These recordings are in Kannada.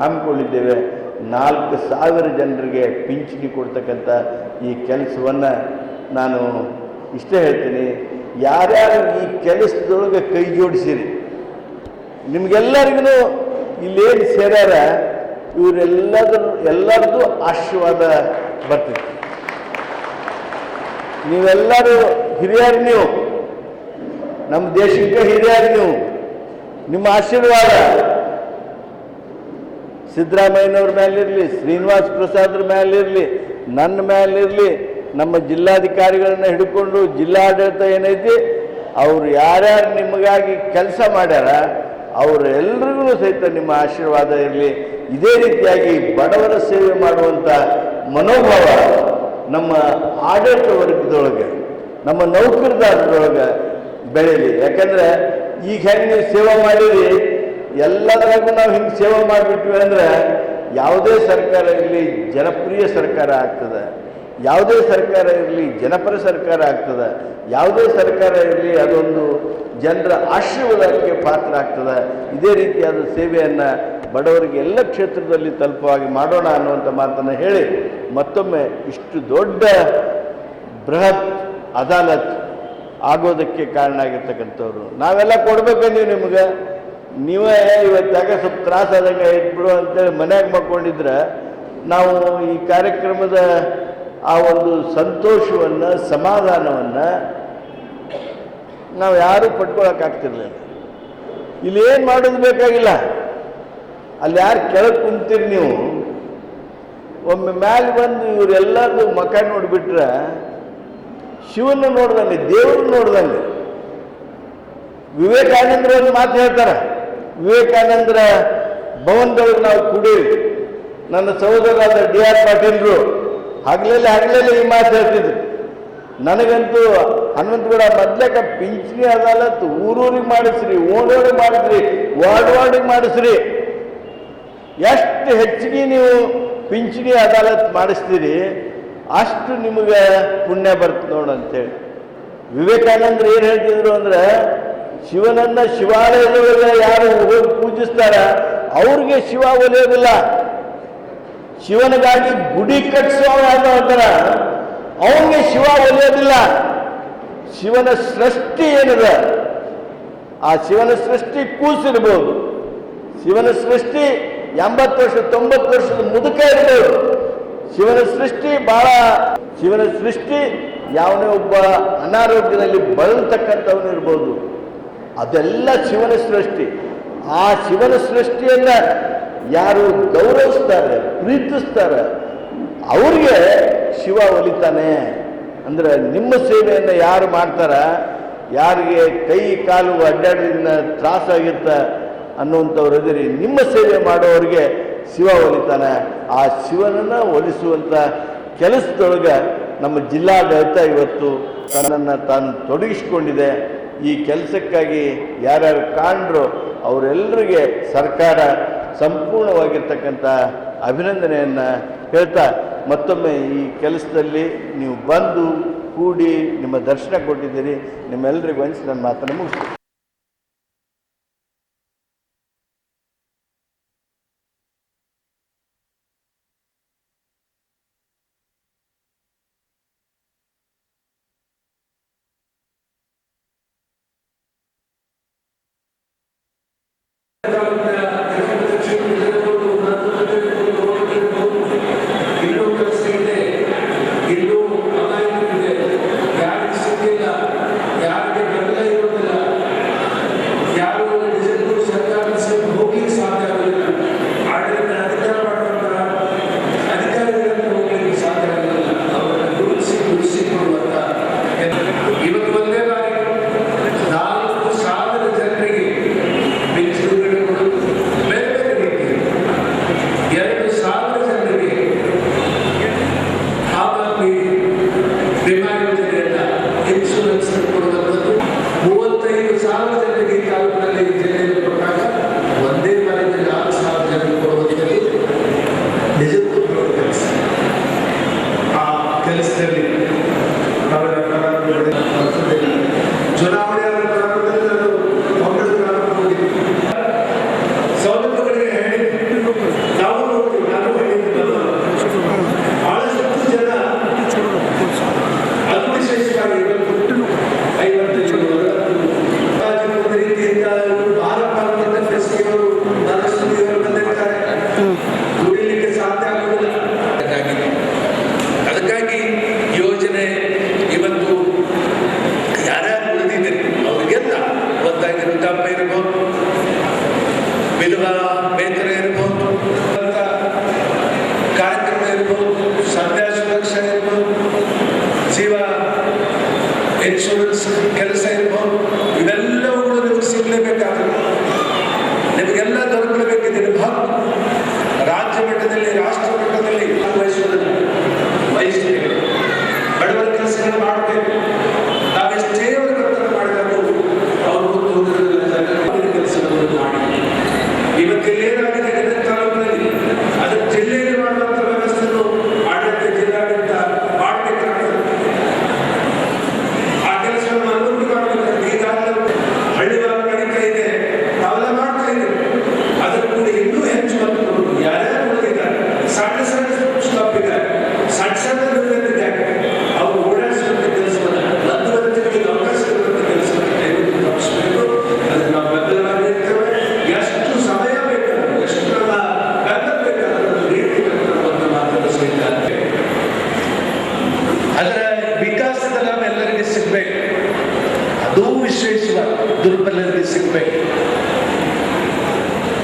ಹಮ್ಮಿಕೊಂಡಿದ್ದೇವೆ. ನಾಲ್ಕು ಸಾವಿರ ಜನರಿಗೆ ಪಿಂಚಣಿ ಕೊಡ್ತಕ್ಕಂಥ ಈ ಕೆಲಸವನ್ನು ನಾನು ಇಷ್ಟೇ ಹೇಳ್ತೀನಿ. ಯಾರ್ಯಾರು ಈ ಕೆಲಸದೊಳಗೆ ಕೈ ಜೋಡಿಸಿರಿ, ನಿಮಗೆಲ್ಲರಿಗೂ ಇಲ್ಲೇನು ಸೇರ್ಯಾರ, ಇವರೆಲ್ಲದ್ರ, ಎಲ್ಲರದ್ದು ಆಶೀರ್ವಾದ ಬರ್ತೈತಿ. ನೀವೆಲ್ಲರೂ ಹಿರಿಯರು ನೀವು, ನಮ್ಮ ದೇಶಕ್ಕೆ ಹಿರಿಯರು ನೀವು, ನಿಮ್ಮ ಆಶೀರ್ವಾದ ಸಿದ್ದರಾಮಯ್ಯನವ್ರ ಮೇಲಿರಲಿ ಶ್ರೀನಿವಾಸ್ ಪ್ರಸಾದ್ರ ಮೇಲಿರಲಿ ನನ್ನ ಮೇಲಿರಲಿ ನಮ್ಮ ಜಿಲ್ಲಾಧಿಕಾರಿಗಳನ್ನ ಹಿಡ್ಕೊಂಡು ಜಿಲ್ಲಾಡಳಿತ ಏನೈತಿ, ಅವ್ರು ಯಾರ್ಯಾರು ನಿಮಗಾಗಿ ಕೆಲಸ ಮಾಡ್ಯಾರ ಅವರೆಲ್ಲರಿಗೂ ಸಹಿತ ನಿಮ್ಮ ಆಶೀರ್ವಾದ ಇರಲಿ. ಇದೇ ರೀತಿಯಾಗಿ ಬಡವರ ಸೇವೆ ಮಾಡುವಂಥ ಮನೋಭಾವ ನಮ್ಮ ಆಡಳಿತ ವರ್ಗದೊಳಗೆ, ನಮ್ಮ ನೌಕರದಾರರೊಳಗೆ ಬೆಳೀಲಿ. ಯಾಕಂದ್ರೆ ಈಗ ಹೆಂಗೆ ನೀವು ಸೇವೆ ಮಾಡಿರಿ ಎಲ್ಲದರಾಗೂ ನಾವು ಹಿಂಗೆ ಸೇವೆ ಮಾಡಿಬಿಟ್ವಿ ಅಂದ್ರೆ ಯಾವುದೇ ಸರ್ಕಾರ ಇರಲಿ ಜನಪ್ರಿಯ ಸರ್ಕಾರ ಆಗ್ತದೆ. ಯಾವುದೇ ಸರ್ಕಾರ ಇರಲಿ ಜನಪರ ಸರ್ಕಾರ ಆಗ್ತದೆ. ಯಾವುದೇ ಸರ್ಕಾರ ಇರಲಿ ಅದೊಂದು ಜನರ ಆಶೀರ್ವಾದಕ್ಕೆ ಪಾತ್ರ ಆಗ್ತದೆ. ಇದೇ ರೀತಿಯಾದ ಸೇವೆಯನ್ನು ಬಡವರಿಗೆ ಎಲ್ಲ ಕ್ಷೇತ್ರದಲ್ಲಿ ತಲುಪುವಾಗಿ ಮಾಡೋಣ ಅನ್ನುವಂಥ ಮಾತನ್ನು ಹೇಳಿ ಮತ್ತೊಮ್ಮೆ ಇಷ್ಟು ದೊಡ್ಡ ಬೃಹತ್ ಅದಾಲತ್ ಆಗೋದಕ್ಕೆ ಕಾರಣ ಆಗಿರ್ತಕ್ಕಂಥವ್ರು. ನಾವೆಲ್ಲ ಕೊಡ್ಬೇಕಂದೀವಿ ನಿಮ್ಗೆ. ನೀವೇ ಇವತ್ತಾಗ ಸ್ವಲ್ಪ ತ್ರಾಸಾದಂಗೆ ಇಟ್ಬಿಡು ಅಂತೇಳಿ ಮನ್ಯಾಗ ಮಕ್ಕೊಂಡಿದ್ರೆ ನಾವು ಈ ಕಾರ್ಯಕ್ರಮದ ಆ ಒಂದು ಸಂತೋಷವನ್ನು, ಸಮಾಧಾನವನ್ನು ನಾವು ಯಾರೂ ಪಡ್ಕೊಳಕ್ಕಾಗ್ತಿರ್ಲಿಲ್ಲ ಇಲ್ಲಿ ಏನು ಮಾಡೋದು ಬೇಕಾಗಿಲ್ಲ. ಅಲ್ಲಿ ಯಾರು ಕೆಳಗೆ ಕುಂತೀರಿ ನೀವು? ಒಮ್ಮೆ ಮ್ಯಾಲೆ ಬಂದು ಇವರೆಲ್ಲರದು ಮಕ ನೋಡಿಬಿಟ್ರೆ ಶಿವನ ನೋಡ್ದಂಗೆ, ದೇವ್ರನ್ನ ನೋಡ್ದಂಗೆ. ವಿವೇಕಾನಂದರು ಒಂದು ಮಾತು ಹೇಳ್ತಾರೆ. ವಿವೇಕಾನಂದರ ಭವನದೊಳಗೆ ನಾವು ಕೂಡೀವಿ ನನ್ನ ಸಹೋದರರಾದ ಡಿ ಆರ್ ಪಾಟೀಲ್ರು, ಹಗಲಲ್ಲಿ ಹಗಲಲ್ಲಿ ಈ ಮಾತು ಹೇಳ್ತಿದ್ರು. ನನಗಂತೂ ಹನುಮಂತಗೌಡ ಮೊದ್ಲೇಕ ಪಿಂಚಣಿ ಅದಾಲತ್ ಊರೂರಿಗೆ ಮಾಡಿಸ್ರಿ, ಓಡೋರಿಗೆ ಮಾಡಿಸ್ರಿ, ವಾರ್ಡ್ ವಾರ್ಡಿಗೆ ಮಾಡಿಸ್ರಿ. ಎಷ್ಟು ಹೆಚ್ಚಿಗೆ ನೀವು ಪಿಂಚಣಿ ಅದಾಲತ್ ಮಾಡಿಸ್ತೀರಿ, ಅಷ್ಟು ನಿಮಗೆ ಪುಣ್ಯ ಬರುತ್ತೆ ನೋಡಂತೇಳಿ ವಿವೇಕಾನಂದರು ಏನು ಹೇಳ್ತಿದ್ರು ಅಂದ್ರೆ ಶಿವನನ್ನ ಶಿವಾಲಯದವರೆಲ್ಲ ಯಾರು ಹೋಗಿ ಪೂಜಿಸ್ತಾರ ಅವ್ರಿಗೆ ಶಿವ ಒಲಿಯೋದಿಲ್ಲ ಶಿವನಿಗಾಗಿ ಗುಡಿ ಕಟ್ಟಿಸುವ ಅಂತ ಅವನಿಗೆ ಶಿವ ಒಲಿಯೋದಿಲ್ಲ ಶಿವನ ಸೃಷ್ಟಿ ಏನಿದೆ? ಆ ಶಿವನ ಸೃಷ್ಟಿ ಕೂಸಿರ್ಬೋದು. ಶಿವನ ಸೃಷ್ಟಿ ಎಂಬತ್ತು ವರ್ಷ, ತೊಂಬತ್ತು ವರ್ಷದ ಮುದುಕ ಇರ್ಬೋದು. ಶಿವನ ಸೃಷ್ಟಿ ಬಹಳ ಶಿವನ ಸೃಷ್ಟಿ ಯಾವನೇ ಒಬ್ಬ ಅನಾರೋಗ್ಯದಲ್ಲಿ ಬಳಲ್ತಕ್ಕಂಥವನು ಇರ್ಬೋದು. ಅದೆಲ್ಲ ಶಿವನ ಸೃಷ್ಟಿ. ಆ ಶಿವನ ಸೃಷ್ಟಿಯನ್ನ ಯಾರು ಗೌರವಿಸ್ತಾರೆ, ಪ್ರೀತಿಸ್ತಾರೆ, ಅವ್ರಿಗೆ ಶಿವ ಒಲಿತಾನೆ. ಅಂದ್ರೆ ನಿಮ್ಮ ಸೇವೆಯನ್ನು ಯಾರು ಮಾಡ್ತಾರ, ಯಾರಿಗೆ ಕೈ, ಕಾಲು ಅಡ್ಡಾಡೋದ್ರಿಂದ ತ್ರಾಸಾಗಿತ್ತ ಅನ್ನುವಂಥವ್ರು ಇದ್ದೀರಿ, ನಿಮ್ಮ ಸೇವೆ ಮಾಡೋರಿಗೆ ಶಿವ ಒಲಿತಾನೆ. ಆ ಶಿವನನ್ನು ಒಲಿಸುವಂಥ ಕೆಲಸದೊಳಗೆ ನಮ್ಮ ಜಿಲ್ಲಾಡಳಿತ ಇವತ್ತು ತನ್ನನ್ನು ತಾನು ತೊಡಗಿಸಿಕೊಂಡಿದೆ. ಈ ಕೆಲಸಕ್ಕಾಗಿ ಯಾರ್ಯಾರು ಕಾಣ್ರು ಅವರೆಲ್ಲರಿಗೆ ಸರ್ಕಾರ ಸಂಪೂರ್ಣವಾಗಿರ್ತಕ್ಕಂಥ ಅಭಿನಂದನೆಯನ್ನು ಹೇಳ್ತಾ ಮತ್ತೊಮ್ಮೆ ಈ ಕೆಲಸದಲ್ಲಿ ನೀವು ಬಂದು ಕೂಡಿ ನಿಮ್ಮ ದರ್ಶನ ಕೊಟ್ಟಿದ್ದೀರಿ. ನಿಮ್ಮೆಲ್ಲರಿಗೂ ಹಂಚಿ ನನ್ನ ಮಾತನ್ನು ಮುಗಿಸ್ತೀನಿ.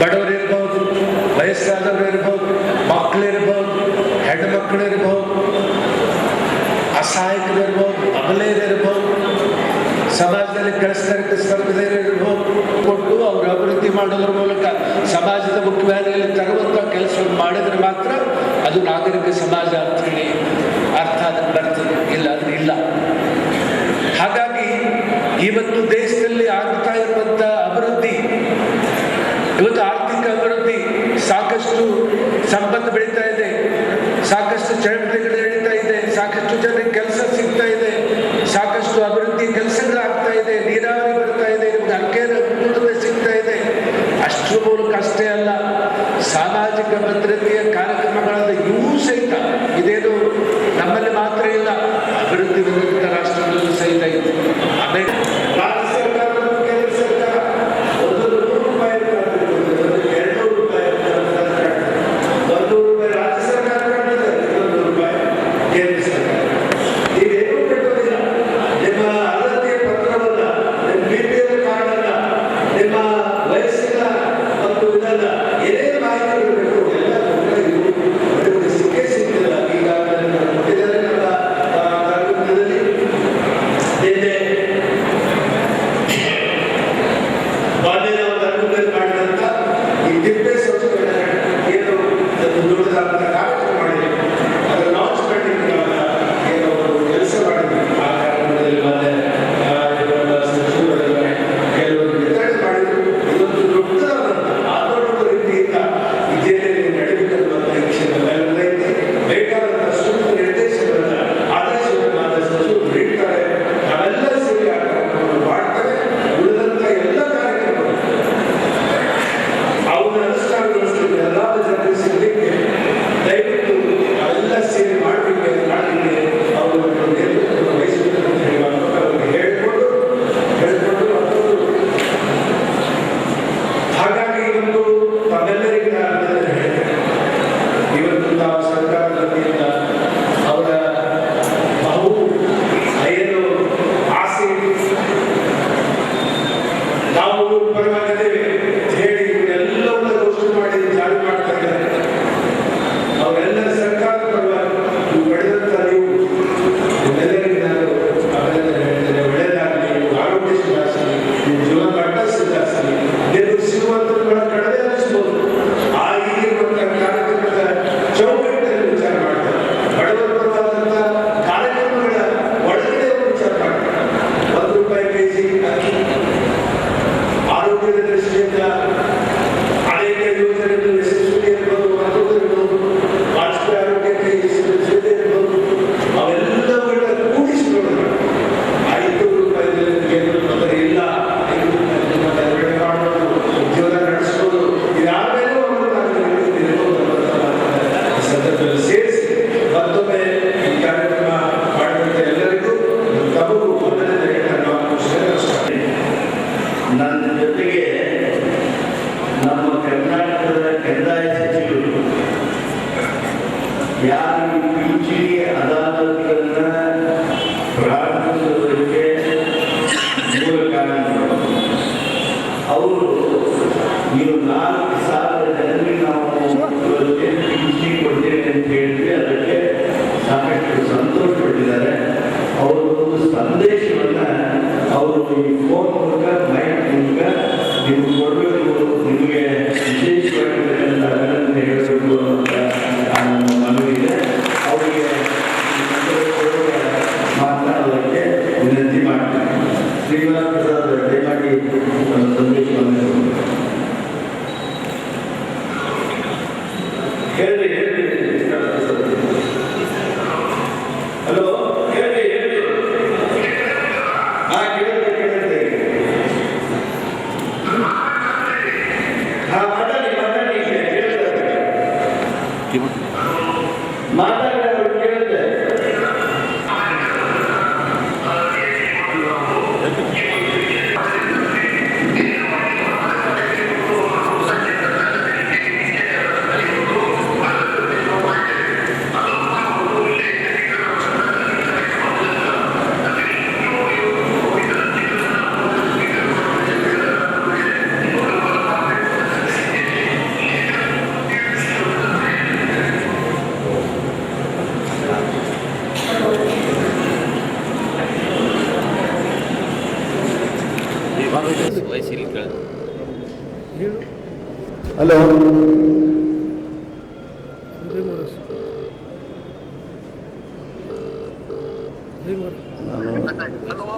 ಬಡವರಿರ್ಬೋದು ವಯಸ್ಸಾದವರು ಇರ್ಬೋದು, ಮಕ್ಕಳಿರ್ಬೋದು ಹೆಣ್ಮಕ್ಳಿರ್ಬೋದು ಅಸಹಾಯಕರಿರ್ಬೋದು ಅಬಲೇರಿರ್ಬೋದು ಸಮಾಜದಲ್ಲಿ ಕೆಲಸಕ್ಕೆ ಸ್ಪರ್ಧೆಯರಿರ್ಬೋದು ಕೊಟ್ಟು ಅವರು ಅಭಿವೃದ್ಧಿ ಮಾಡೋದ್ರ ಮೂಲಕ ಸಮಾಜದ ಮುಖ್ಯವಾಹಿನಿಯಲ್ಲಿ ತರುವಂತಹ ಕೆಲಸವನ್ನು ಮಾಡಿದ್ರೆ ಮಾತ್ರ ಅದು ನಾಗರಿಕ ಸಮಾಜ ಅಂತ ಹೇಳಿ ಅರ್ಥ ಅದಕ್ಕೆ ಬರ್ತದೆ. ಇಲ್ಲ ಅದ್ರ ಇಲ್ಲ. ಹಾಗಾಗಿ, ಇವತ್ತು ದೇಶದಲ್ಲಿ ಆಗ್ತಾ ಇರುವಂಥ ಅಭಿವೃದ್ಧಿ ಇವತ್ತು ಆರ್ಥಿಕ ಅಭಿವೃದ್ಧಿ ಸಾಕಷ್ಟು ಸಂಪತ್ತು ಬೆಳೀತಾ ಇದೆ. ಸಾಕಷ್ಟು ಚಳವಳಿಗಳು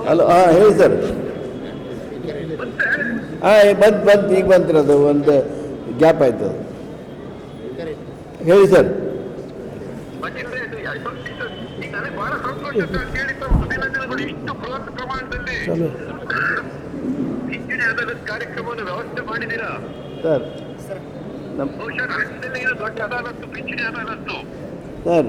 ಹಲೋ ಹಾಂ ಹೇಳಿ ಸರ್. ಹಾಂ ಬಂತು ಬಂತು ಈಗ ಬಂತಿರೋದು ಒಂದು ಗ್ಯಾಪ್ ಆಯ್ತು. ಹೇಳಿ ಸರ್. ಕಾರ್ಯಕ್ರಮವನ್ನು ವ್ಯವಸ್ಥೆ ಮಾಡಿದ್ದೀರಾ ಸರ್ ನಮ್ಮ ಬಹುಶಃ ರಾಜ್ಯದಲ್ಲಿ ಇದು ದೊಡ್ಡ ಅದಾಲತ್ತು ಪಿಂಚಣಿ ಅದಾಲತ್ತು ಸರ್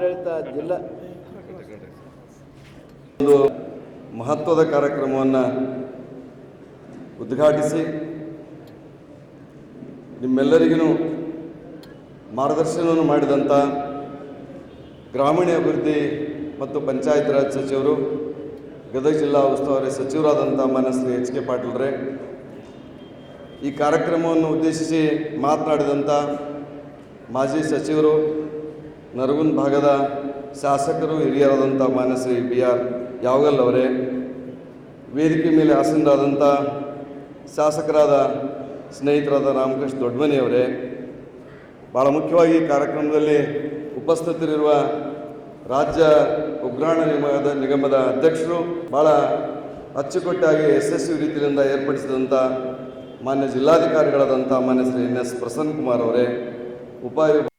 ಜಿಲ್ಲಾಡಳಿತ ಜಿಲ್ಲಾ ಒಂದು ಮಹತ್ವದ ಕಾರ್ಯಕ್ರಮವನ್ನು ಉದ್ಘಾಟಿಸಿ ನಿಮ್ಮೆಲ್ಲರಿಗೂ ಮಾರ್ಗದರ್ಶನವನ್ನು ಮಾಡಿದಂಥ ಗ್ರಾಮೀಣಾಭಿವೃದ್ಧಿ ಮತ್ತು ಪಂಚಾಯತ್ ರಾಜ್ ಸಚಿವರು, ಗದಗ ಜಿಲ್ಲಾ ಉಸ್ತುವಾರಿ ಸಚಿವರಾದಂಥ ಶ್ರೀ ಎಚ್ ಕೆ ಪಾಟೀಲ್ರೇ ಈ ಕಾರ್ಯಕ್ರಮವನ್ನು ಉದ್ದೇಶಿಸಿ ಮಾತನಾಡಿದಂಥ ಮಾಜಿ ಸಚಿವರು ನರಗುಂದ್ ಭಾಗದ ಶಾಸಕರು ಹಿರಿಯರಾದಂಥ ಶ್ರೀ ಬಿ ಆರ್ ಯಾವಗಲ್ ಅವರೇ, ವೇದಿಕೆ ಮೇಲೆ ಆಸೀನರಾದಂಥ ಶಾಸಕರಾದ ಸ್ನೇಹಿತರಾದ ರಾಮಕೃಷ್ಣ ದೊಡ್ಡಮನಿಯವರೇ ಭಾಳ ಮುಖ್ಯವಾಗಿ ಕಾರ್ಯಕ್ರಮದಲ್ಲಿ ಉಪಸ್ಥಿತರಿರುವ ರಾಜ್ಯ ಉಗ್ರಾಣ ನಿಗಮದ ನಿಗಮದ ಅಧ್ಯಕ್ಷರು ಭಾಳ ಅಚ್ಚುಕಟ್ಟಾಗಿ ಯಶಸ್ವಿ ರೀತಿಯಿಂದ ಏರ್ಪಡಿಸಿದಂಥ ಮಾನ್ಯ ಜಿಲ್ಲಾಧಿಕಾರಿಗಳಾದಂಥ ಮಾನ್ಯ ಶ್ರೀ ಎನ್ ಎಸ್ ಪ್ರಸನ್ನ ಕುಮಾರ್ ಅವರೇ ಉಪಾಯು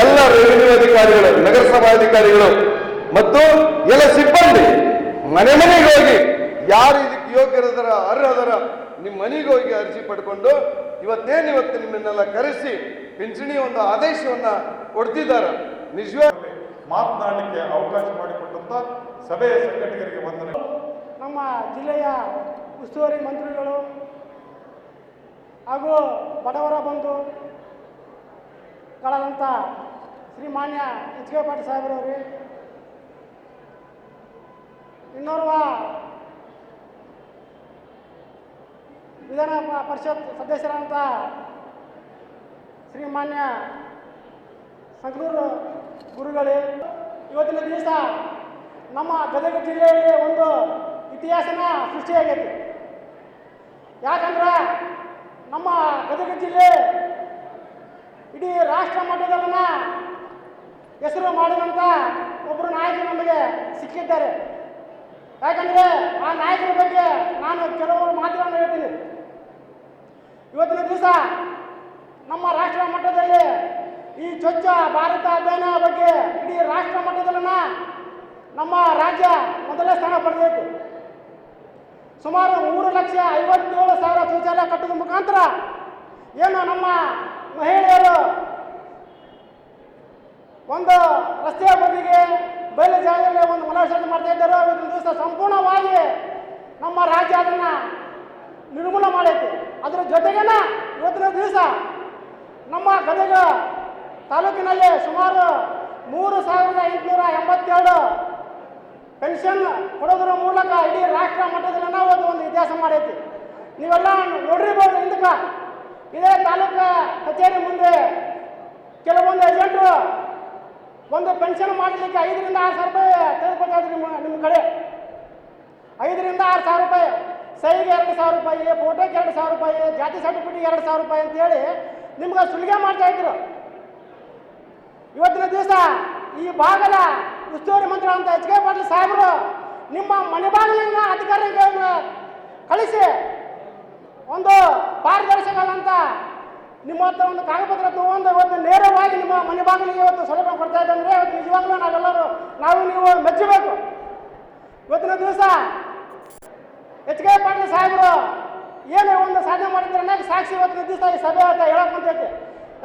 ಎಲ್ಲ ರೆವಿನ್ಯೂ ಅಧಿಕಾರಿಗಳು ನಗರಸಭಾ ಅಧಿಕಾರಿಗಳು ಮತ್ತು ಎಲ್ಲ ಸಿಬ್ಬಂದಿ ಮನೆ ಮನೆಗೆ ಹೋಗಿ ಯಾರು ಇದಕ್ಕೆ ಯೋಗ್ಯರದರ ಅರ್ಹದರ ನಿಮ್ಮ ಮನೆಗೆ ಹೋಗಿ ಅರ್ಜಿ ಪಡ್ಕೊಂಡು ಇವತ್ತೇನು ಇವತ್ತು ನಿಮ್ಮನ್ನೆಲ್ಲ ಕರೆಸಿ ಪಿಂಚಣಿ ಒಂದು ಆದೇಶವನ್ನ ಕೊಡ್ತಿದ್ದಾರೆ. ನಿಜವಾಗಿ ಮಾತನಾಡಲಿಕ್ಕೆ ಅವಕಾಶ ಮಾಡಿಕೊಟ್ಟಂತ ಸಭೆಯ ಸಂಘಟಕರಿಗೆ ವಂದನೆ. ನಮ್ಮ ಜಿಲ್ಲೆಯ ಉಸ್ತುವಾರಿ ಮಂತ್ರಿಗಳು ಹಾಗೂ ಬಡವರ ಬಂಧು ಗಳಾದಂಥ ಶ್ರೀಮಾನ್ಯ ಎಚ್ ಕೆ ಪಾಟೀಲ್ ಸಾಹೇಬ್ರವ್ರಿ. ಇನ್ನೋರ್ವ ವಿಧಾನ ಪರಿಷತ್ ಸದಸ್ಯರಾದಂಥ ಶ್ರೀಮಾನ್ಯ ಸಂಗನೂರು ಗುರುಗಳೇ, ಇವತ್ತಿನ ದಿವಸ ನಮ್ಮ ಗದಗ ಜಿಲ್ಲೆಯಲ್ಲಿ ಒಂದು ಇತಿಹಾಸನ ಸೃಷ್ಟಿಯಾಗೈತಿ. ಯಾಕಂದ್ರೆ ನಮ್ಮ ಗದಗ ಜಿಲ್ಲೆ ಇಡೀ ರಾಷ್ಟ್ರ ಮಟ್ಟದಲ್ಲಿನ ಹೆಸರು ಮಾಡಿದಂಥ ಒಬ್ಬರು ನಾಯಕರು ನಮಗೆ ಸಿಕ್ಕಿದ್ದಾರೆ. ಯಾಕಂದರೆ ಆ ನಾಯಕರ ಬಗ್ಗೆ ನಾನು ಕೆಲವು ಮಾತುಗಳನ್ನು ಹೇಳ್ತೀನಿ. ಇವತ್ತಿನ ದಿವಸ ನಮ್ಮ ರಾಷ್ಟ್ರ ಮಟ್ಟದಲ್ಲಿ ಈ ಸ್ವಚ್ಛ ಭಾರತ ಅಭಿಯಾನ ಬಗ್ಗೆ ಇಡೀ ರಾಷ್ಟ್ರ ಮಟ್ಟದಲ್ಲಿನ ನಮ್ಮ ರಾಜ್ಯ ಮೊದಲನೇ ಸ್ಥಾನ ಪಡೆದೈತಿ ಸುಮಾರು ಮೂರು ಲಕ್ಷ ಐವತ್ತೇಳು ಸಾವಿರ ಶೌಚಾಲಯ ಕಟ್ಟದ ಮುಖಾಂತರ ಏನು ನಮ್ಮ ಮಹಿಳೆಯರು ಒಂದು ರಸ್ತೆಯ ಬದಿಗೆ ಬಯಲು ಜಾಗದಲ್ಲಿ ಒಂದು ಮನೋಷಣೆ ಮಾಡ್ತಾ ಇದ್ದಾರೆ. ಇವತ್ತಿನ ದಿವಸ ಸಂಪೂರ್ಣವಾಗಿ ನಮ್ಮ ರಾಜ್ಯ ಅದನ್ನು ನಿರ್ಮೂಲ ಮಾಡೈತಿ ಅದರ ಜೊತೆಗೇನ ಇವತ್ತಿನ ದಿವಸ ನಮ್ಮ ಗದಗ ತಾಲೂಕಿನಲ್ಲಿ ಸುಮಾರು ಮೂರು ಸಾವಿರದ ಎಂಟುನೂರ ಎಂಬತ್ತೇಳು ಪೆನ್ಷನ್ ಕೊಡೋದ್ರ ಮೂಲಕ ಇಡೀ ರಾಷ್ಟ್ರ ಮಟ್ಟದಲ್ಲಿ ನಾವು ಒಂದು ಇತಿಹಾಸ ಮಾಡೈತಿ ನೀವೆಲ್ಲ ನೋಡಿರ್ಬೋದು ಹಿಂದಕ್ಕೆ. ಇದೇ ತಾಲೂಕ ಕಚೇರಿ ಮುಂದೆ ಕೆಲವೊಂದು ಏಜೆಂಟ್ರು ಒಂದು ಪೆನ್ಷನ್ ಮಾಡಲಿಕ್ಕೆ ಐದರಿಂದ ಆರು ಸಾವಿರ ರೂಪಾಯಿ ತೆಗೆದುಕೊಳ್ತಾ ನಿಮ್ಮ ನಿಮ್ಮ ಕಡೆ. ಐದರಿಂದ ಆರು ಸಾವಿರ ರೂಪಾಯಿ, ಸೈಗೆ ಎರಡು ಸಾವಿರ ರೂಪಾಯಿ ಫೋಟೋಕ್ಕೆ ಎರಡು ಸಾವಿರ ರೂಪಾಯಿ, ಜಾತಿ ಸರ್ಟಿಫಿಕೇಟ್ಗೆ ಎರಡು ಸಾವಿರ ರೂಪಾಯಿ ಅಂತೇಳಿ ನಿಮ್ಗೆ ಸುಲಿಗೆ ಮಾಡ್ತಾ ಇದ್ರು. ಇವತ್ತಿನ ದಿವಸ ಈ ಭಾಗದ ಉಸ್ತುವಾರಿ ಮಂತ್ರಿ ಅಂತ ಎಚ್ ಕೆ ಪಾಟೀಲ್ ಸಾಹೇಬರು ನಿಮ್ಮ ಮನೆ ಬಾಗಿಲಿನ ಅಧಿಕಾರಿಗಳನ್ನು ಕಳಿಸಿ ಒಂದು ಪಾರದರ್ಶಕವಾದಂಥ ನಿಮ್ಮ ಹತ್ರ ಒಂದು ಕಾಗಪತ್ರ ತಗೊಂಡು ಇವತ್ತು ನೇರವಾಗಿ ನಿಮ್ಮ ಮನೆ ಬಾಗಿಲಿಗೆ ಇವತ್ತು ಸೌಲಭ್ಯ ಕೊಡ್ತಾ ಇದ್ದಂದ್ರೆ ಇವತ್ತು ನಿಜವಾಗ್ಲೂ ನಾವೆಲ್ಲರೂ ನಾವು ನೀವು ಮೆಚ್ಚಬೇಕು. ಇವತ್ತಿನ ದಿವಸ ಎಚ್ ಕೆ ಪಾಟೀಲ್ ಸಾಹೇಬರು ಏನು ಒಂದು ಸಾಧನೆ ಮಾಡಿದ್ರೆ ಸಾಕ್ಷಿ ಇವತ್ತಿನ ದಿವಸ ಈ ಸಭೆ ಅಂತ ಹೇಳಕ್ ಕುಂತೈತಿ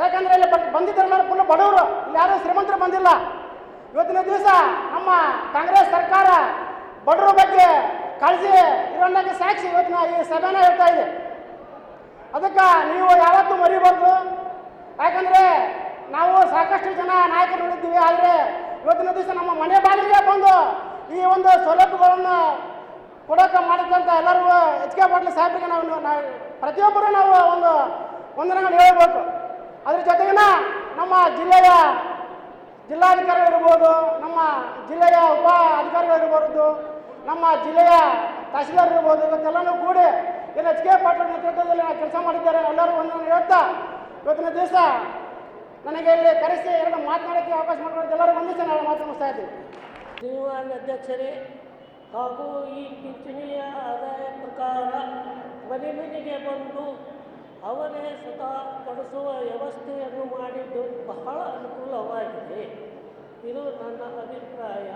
ಯಾಕಂದ್ರೆ ಇಲ್ಲಿ ಮೇಲೆ ಫುಲ್ ಬಡವರು. ಇಲ್ಲಿ ಯಾರೂ ಶ್ರೀಮಂತರು ಬಂದಿಲ್ಲ. ಇವತ್ತಿನ ದಿವಸ ನಮ್ಮ ಕಾಂಗ್ರೆಸ್ ಸರ್ಕಾರ ಬಡವರ ಬಗ್ಗೆ ಕಾಳಜಿ ಇರೋಣಕ್ಕೆ ಸಾಕ್ಷಿ ಇವತ್ತಿನ ಈ ಸಭೆನ ಹೇಳ್ತಾ ಇದೆ. ಅದಕ್ಕೆ ನೀವು ಯಾವತ್ತೂ ಮರಿಬಾರ್ದು. ಯಾಕಂದ್ರೆ ನಾವು ಸಾಕಷ್ಟು ಜನ ನಾಯಕರು ನೋಡಿದ್ದೀವಿ ಆದರೆ ಇವತ್ತಿನ ದಿವಸ ನಮ್ಮ ಮನೆ ಬಾಗಿಲಿಗೆ ಬಂದು ಈ ಒಂದು ಸೌಲಭ್ಯಗಳನ್ನು ಕೊಡೋಕೆ ಮಾಡಿದಂಥ ಎಲ್ಲರೂ ಎಚ್ ಕೆ ಪಾಟೀಲ್ ಸಾಹೇಬ್ರಿಗೆ ನಾವು ನಾವು ಪ್ರತಿಯೊಬ್ಬರು ನಾವು ಒಂದು ವಂದನೆಗಳನ್ನು ಹೇಳಬೇಕು. ಅದ್ರ ಜೊತೆಗಿನ ನಮ್ಮ ಜಿಲ್ಲೆಯ ಜಿಲ್ಲಾಧಿಕಾರಿಗಳಿರ್ಬೋದು ನಮ್ಮ ಜಿಲ್ಲೆಯ ಉಪ ಅಧಿಕಾರಿಗಳಿರ್ಬೋದು ನಮ್ಮ ಜಿಲ್ಲೆಯ ತಹಸೀಲ್ದಾರ್ ಇರ್ಬೋದು, ಇವತ್ತೆಲ್ಲನೂ ಕೂಡಿ ಏನು ಎಚ್ ಕೆ ಪಾಟೀಲ್ ನೇತೃತ್ವದಲ್ಲಿ ಕೆಲಸ ಮಾಡಿದ್ದಾರೆ. ಎಲ್ಲರೂ ಒಂದನ್ನು ಹೇಳ್ತಾ ಇವತ್ತಿನ ದಿವಸ ನನಗೆ ಇಲ್ಲಿ ಕರೆಸಿ ಎರಡು ಮಾತನಾಡೋಕ್ಕೆ ಅವಕಾಶ ಮಾಡಿಕೊಂಡು ಎಲ್ಲರೂ ಒಂದಿವಸ ನಾನು ಮಾತು ಮುಗಿಸ್ತಾ ಇದ್ದೀನಿ ದಿನವಾನ ಅಧ್ಯಕ್ಷರೇ ಹಾಗೂ ಈ ಪಿಂಚಣಿಯ ಆದಾಯ ಪ್ರಕಾರ ಮನೆ ಮನೆಗೆ ಬಂದು ಅವರೇ ಸ್ವತಃ ಕೊಡಿಸುವ ವ್ಯವಸ್ಥೆಯನ್ನು ಮಾಡಿದ್ದು ಬಹಳ ಅನುಕೂಲವಾಗಿದೆ. ಇದು ನನ್ನ ಅಭಿಪ್ರಾಯ.